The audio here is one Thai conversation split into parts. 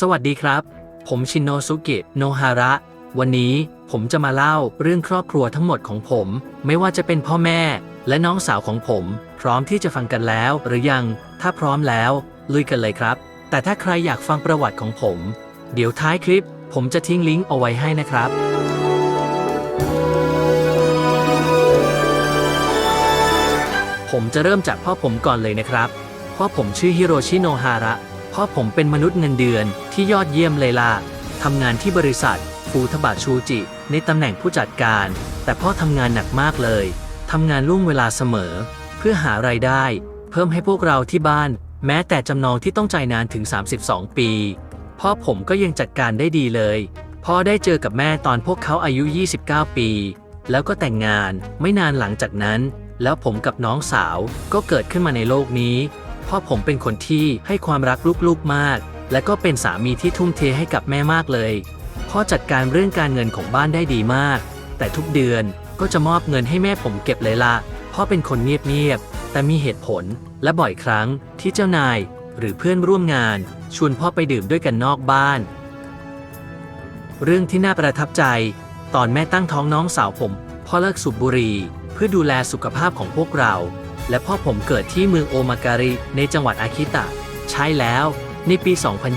สวัสดีครับ ผมชินโนสุกะโนฮาระ วันนี้ผมจะมาเล่าเรื่องครอบครัวทั้งหมดของผม ไม่ว่าจะเป็นพ่อแม่และน้องสาวของผม พร้อมที่จะฟังกันแล้ว หรือยัง ถ้าพร้อมแล้ว ลุยกันเลยครับ แต่ถ้าใครอยากฟังประวัติของผม เดี๋ยวท้ายคลิป ผมจะทิ้งลิงก์เอาไว้ให้นะครับ ผมจะเริ่มจากพ่อผมก่อนเลยนะครับ พ่อผมชื่อฮิโรชิโนฮาระพ่อผมเป็นมนุษย์เงินเดือน ที่ยอดเยี่ยมเลยล่ะทำงานที่บริษัทฟูทบะชูจิ ในตำแหน่งผู้จัดการ แต่พ่อทำงานหนักมากเลยทำงานล่วงเวลาเสมอ เพื่อหารายได้ เพิ่มให้พวกเราที่บ้าน แม้แต่จำนองที่ต้องใจนานถึง 32 ปีพ่อผมก็ยังจัดการได้ดีเลยพ่อได้เจอกับแม่ตอนพวกเขาอายุ 29 ปี แล้วก็แต่งงานไม่นานหลังจากนั้น แล้วผมกับน้องสาวก็เกิดขึ้นมาในโลกนี้พ่อผมเป็นคนที่ให้ความรักลูกๆมาก และก็เป็นสามีที่ทุ่มเทให้กับแม่มากเลย พ่อจัดการเรื่องการเงินของบ้านได้ดีมาก แต่ทุกเดือนก็จะมอบเงินให้แม่ผมเก็บเลยละพ่อเป็นคนเงียบๆ แต่มีเหตุผลและบ่อยครั้งที่เจ้านายหรือเพื่อนร่วมงาน ชวนพ่อไปดื่มด้วยกันนอกบ้าน เรื่องที่น่าประทับใจ ตอนแม่ตั้งท้องน้องสาวผม พ่อเลิกสูบบุหรี่เพื่อดูแลสุขภาพของพวกเรา และพ่อผมเกิดที่เมืองโอมาการิในจังหวัดอาคิตะ ใช่แล้ว ในปี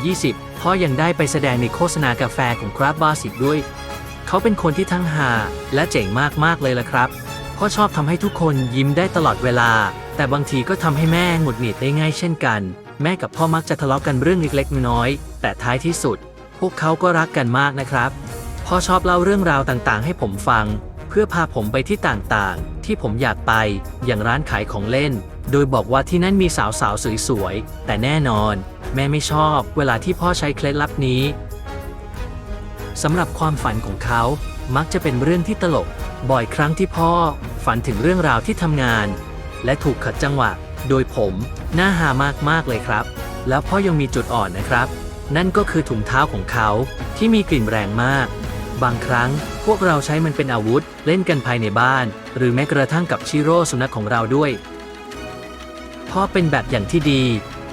2020 พ่อยังได้ไปแสดงในโฆษณากาแฟของครับบาสิกด้วย เขาเป็นคนที่ทั้งหาและเจ๋งมากๆเลยละครับพ่อชอบทำให้ทุกคนยิ้มได้ตลอดเวลา แต่บางทีก็ทำให้แม่หงุดหงิดได้ง่ายเช่นกัน แม่กับพ่อมักจะทะเลาะกันเรื่องเล็กๆน้อยๆแต่ท้ายที่สุด พวกเขาก็รักกันมากนะครับพ่อชอบเล่าเรื่องราวต่างๆ ให้ผมฟัง เพื่อพาผมไปที่ต่างๆ ที่ผมอยากไปอย่างร้านขายของเล่น โดยบอกว่าที่นั่นมีสาวๆสวยๆแต่แน่นอน แม่ไม่ชอบเวลาที่พ่อใช้เคล็ดลับนี้สำหรับความฝันของเขา มักจะเป็นเรื่องที่ตลก บ่อยครั้งที่พ่อ ฝันถึงเรื่องราวที่ทำงาน และถูกขัดจังหวะ โดยผม หน่าหามากๆเลยครับ แล้วพ่อยังมีจุดอ่อนนะครับ นั่นก็คือถุงเท้าของเขาที่มีกลิ่นแรงมาก บางครั้งพวกเราใช้มันเป็นอาวุธ เล่นกันภายในบ้าน หรือแม้กระทั่งกับชิโร่สุนัขของเราด้วย พ่อเป็นแบบอย่างที่ดี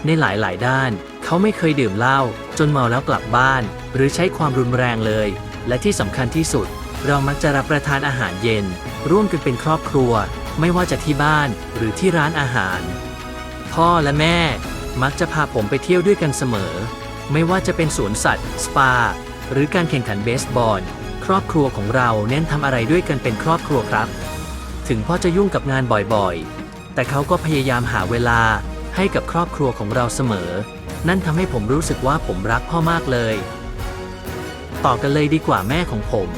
ในหลายๆ ด้าน เขาไม่เคยดื่มเหล้าจนเมาแล้วกลับบ้าน หรือใช้ความรุนแรงเลย และที่สำคัญที่สุด เรามักจะรับประทานอาหารเย็น ร่วมกันเป็นครอบครัว ไม่ว่าจะที่บ้านหรือที่ร้านอาหาร พ่อและแม่ มักจะพาผมไปเที่ยวด้วยกันเสมอ ไม่ว่าจะเป็นสวนสัตว์ สปา หรือการแข่งขันเบสบอลครอบครัวของเราเน้นทำอะไรด้วยกันเป็นครอบครัวครับ ถึงพ่อจะยุ่งกับงานบ่อยๆ แต่เขาก็พยายามหาเวลา ให้กับครอบครัวของเราเสมอ นั่นทำให้ผมรู้สึกว่าผมรักพ่อมากเลย ต่อกันเลยดีกว่าแม่ของผม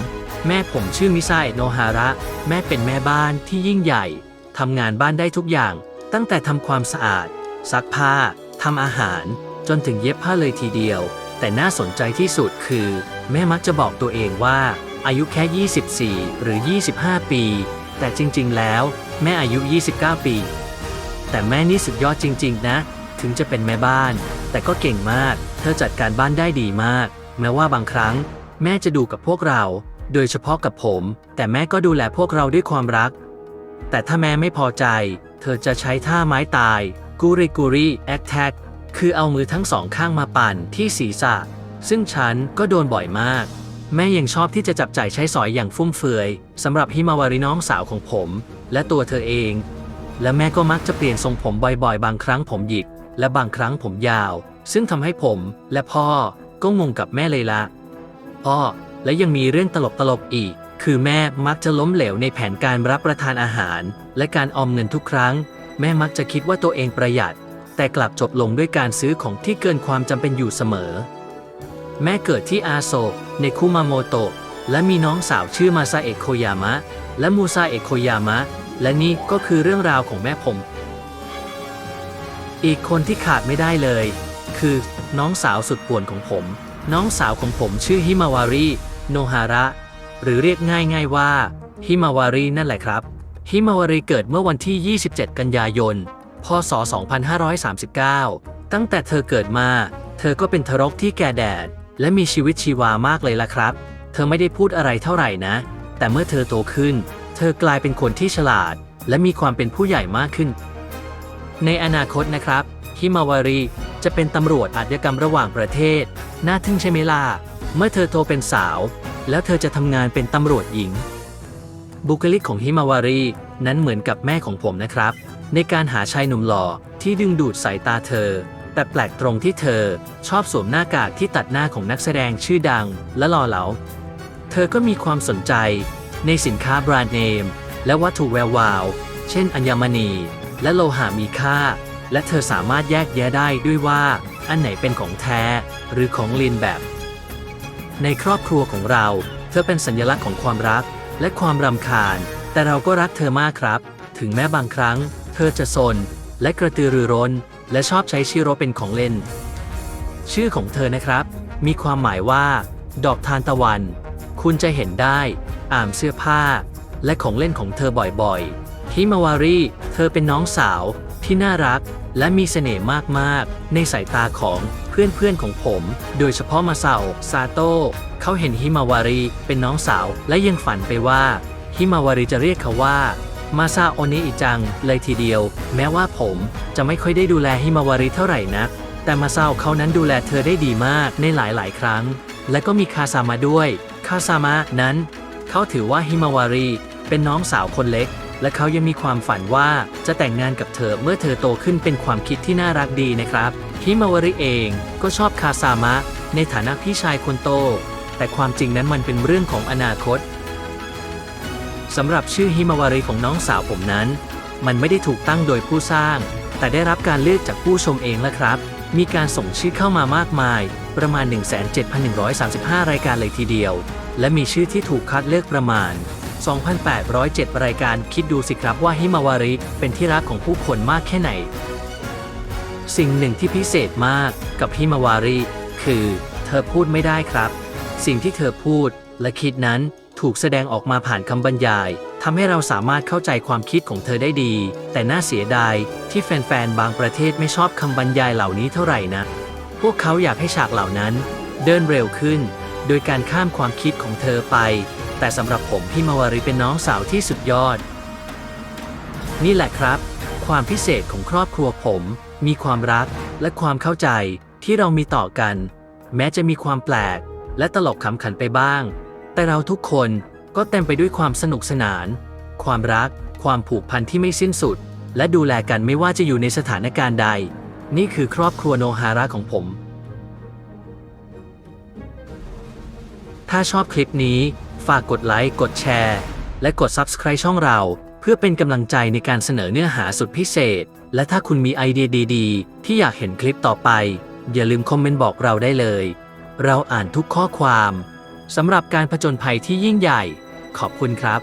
แม่ผมชื่อมิซาเอโนฮาระ แม่เป็นแม่บ้านที่ยิ่งใหญ่ทำงานบ้านได้ทุกอย่าง ตั้งแต่ทำความสะอาด ซักผ้าทำอาหาร จนถึงเย็บผ้าเลยทีเดียว แต่น่าสนใจที่สุดคือ แม่มักจะบอกตัวเองว่า อายุแค่ 24 หรือ 25 ปี แต่จริง ๆ แล้ว แม่อายุ 29 ปี แต่แม่นี่สุดยอดจริง ๆ นะ ถึงจะเป็นแม่บ้าน แต่ก็เก่งมาก เธอจัดการบ้านได้ดีมาก แม้ว่าบางครั้ง แม่จะดูกับพวกเรา โดยเฉพาะกับผม แต่แม่ก็ดูแลพวกเราด้วยความรัก แต่ถ้าแม่ไม่พอใจ เธอจะใช้ท่าไม้ตาย กูริกูริแอคแท็กคือเอามือทั้งสองข้างมาปั่นที่ศีรษะ ซึ่งฉันก็โดนบ่อยมาก แม่ยังชอบที่จะจับจ่ายใช้สอยอย่างฟุ่มเฟือยสำหรับฮิมาวาริน้องสาวของผม และตัวเธอเอง และแม่ก็มักจะเปลี่ยนทรงผมบ่อยๆ บางครั้งผมหยิก และบางครั้งผมยาว ซึ่งทำให้ผมและพ่อก็งงกับแม่เลยละพ่อและยังมีเรื่องตลกๆอีก คือแม่มักจะล้มเหลวในแผนการรับประทานอาหาร และการออมเงินทุกครั้ง แม่มักจะคิดว่าตัวเองประหยัด แต่กลับจบลงด้วยการซื้อของที่เกินความจำเป็นอยู่เสมอ แม่เกิดที่อาโซะในคุมาโมโตะและมีน้องสาวชื่อมาซาเอะโคยามะ และมูซาเอะโคยามะ และนี่ก็คือเรื่องราวของแม่ผม อีกคนที่ขาดไม่ได้เลย คือน้องสาวสุดป่วนของผม น้องสาวของผมชื่อฮิมาวารีโนฮาระ หรือเรียกง่ายๆว่าฮิมาวารีนั่นแหละครับ ฮิมาวารีเกิดเมื่อวันที่ 27 กันยายน พศ 2539 ตั้งแต่เธอเกิดมา เธอก็เป็นทารกที่แก่แดด และมีชีวิตชีวามากเลยล่ะครับ เธอไม่ได้พูดอะไรเท่าไหร่นะ แต่เมื่อเธอโตขึ้น เธอกลายเป็นคนที่ฉลาด และมีความเป็นผู้ใหญ่มากขึ้น ในอนาคตนะครับ ฮิมาวารีจะเป็นตำรวจอาชญากรรมระหว่างประเทศ น่าทึ่งใช่ไหมล่ะ เมื่อเธอโตเป็นสาว แล้วเธอจะทำงานเป็นตำรวจหญิง บุคลิกของฮิมาวารีนั้นเหมือนกับแม่ของผมนะครับ ในการหาชายหนุ่มหล่อที่ดึงดูดสายตาเธอ แต่แปลกตรงที่เธอชอบสวมหน้ากากที่ตัดหน้าของนักแสดงชื่อดังและหล่อเหลา เธอก็มีความสนใจ ในสินค้าแบรนด์เนม และวัตถุแวววาว เช่น อัญมณี และโลหะมีค่า และเธอสามารถแยกแยะได้ด้วยว่า อันไหนเป็นของแท้ หรือของลีนแบบ ในครอบครัวของเรา เธอเป็นสัญลักษณ์ของความรัก และความรำคาญ แต่เราก็รักเธอมากครับ ถึงแม้บางครั้ง เธอจะซนและกระตือรือร้น และชอบใช้ชิโร่เป็นของเล่น ชื่อของเธอนะครับ มีความหมายว่า ดอกทานตะวัน คุณจะเห็นได้ อ่ามเสื้อผ้า และของเล่นของเธอบ่อยๆ ฮิมาวารี เธอเป็นน้องสาวที่น่ารักและมีเสน่ห์มากๆ ในสายตาของเพื่อนๆของผม โดยเฉพาะมาซาอะซาโต้เขาเห็นฮิมาวารีเป็นน้องสาวและยังฝันไปว่า ฮิมาวารีจะเรียกเขาว่ามาซาโอนิอิจังเลยทีเดียว แม้ว่าผมจะไม่ค่อยได้ดูแลฮิมาวารีเท่าไหร่นัก แต่มาซาอะเขานั้นดูแลเธอได้ดีมากในหลายๆ ครั้ง และก็มีคาซามะด้วย คาซามะนั้น เขาถือว่าฮิมาวารีเป็นน้องสาวคนเล็ก และเขายังมีความฝันว่าจะแต่งงานกับเธอเมื่อเธอโตขึ้นเป็นความคิดที่น่ารักดีนะครับฮิมาวารีเองก็ชอบคาซามะ ในฐานะพี่ชายคนโต แต่ความจริงนั้นมันเป็นเรื่องของอนาคตสำหรับชื่อฮิมาวารีของน้องสาวผมนั้น มันไม่ได้ถูกตั้งโดยผู้สร้าง แต่ได้รับการเลือกจากผู้ชมเองแล้วครับ มีการส่งชื่อเข้ามามากมาย ประมาณ 17,135 รายการเลยทีเดียว และมีชื่อที่ถูกคัดเลือกประมาณ 2,807 รายการคิดดูสิครับว่าฮิมาวาริเป็นที่รักของผู้คนมากแค่ไหน สิ่งหนึ่งที่พิเศษมากกับฮิมาวารีคือ เธอพูดไม่ได้ครับ สิ่งที่เธอพูดและคิดนั้นถูกแสดงออกมาผ่านคำบรรยายทำให้เราสามารถเข้าใจความคิดของเธอได้ดี แต่น่าเสียดายที่แฟนๆ บางประเทศไม่ชอบคำบรรยายเหล่านี้เท่าไหร่นะ พวกเขาอยากให้ฉากเหล่านั้น เดินเร็วขึ้น โดยการข้ามความคิดของเธอไป แต่สำหรับผมพี่มาวารีเป็นน้องสาวที่สุดยอด นี่แหละครับ ความพิเศษของครอบครัวผม มีความรักและความเข้าใจที่เรามีต่อกัน แม้จะมีความแปลก และตลกขำขันไปบ้าง แต่เราทุกคนก็เต็มไปด้วยความสนุกสนาน ความรัก ความผูกพันที่ไม่สิ้นสุด และดูแลกันไม่ว่าจะอยู่ในสถานการณ์ใด นี่คือครอบครัวโนฮาระของผม ถ้าชอบคลิปนี้ ฝากกดไลค์ กดแชร์ และกด Subscribe ช่องเรา เพื่อเป็นกำลังใจในการเสนอเนื้อหาสุดพิเศษ และถ้าคุณมีไอเดียดีๆ ที่อยากเห็นคลิปต่อไป อย่าลืมคอมเมนต์บอกเราได้เลย เราอ่านทุกข้อความสำหรับการผจญภัยที่ยิ่งใหญ่ ขอบคุณครับ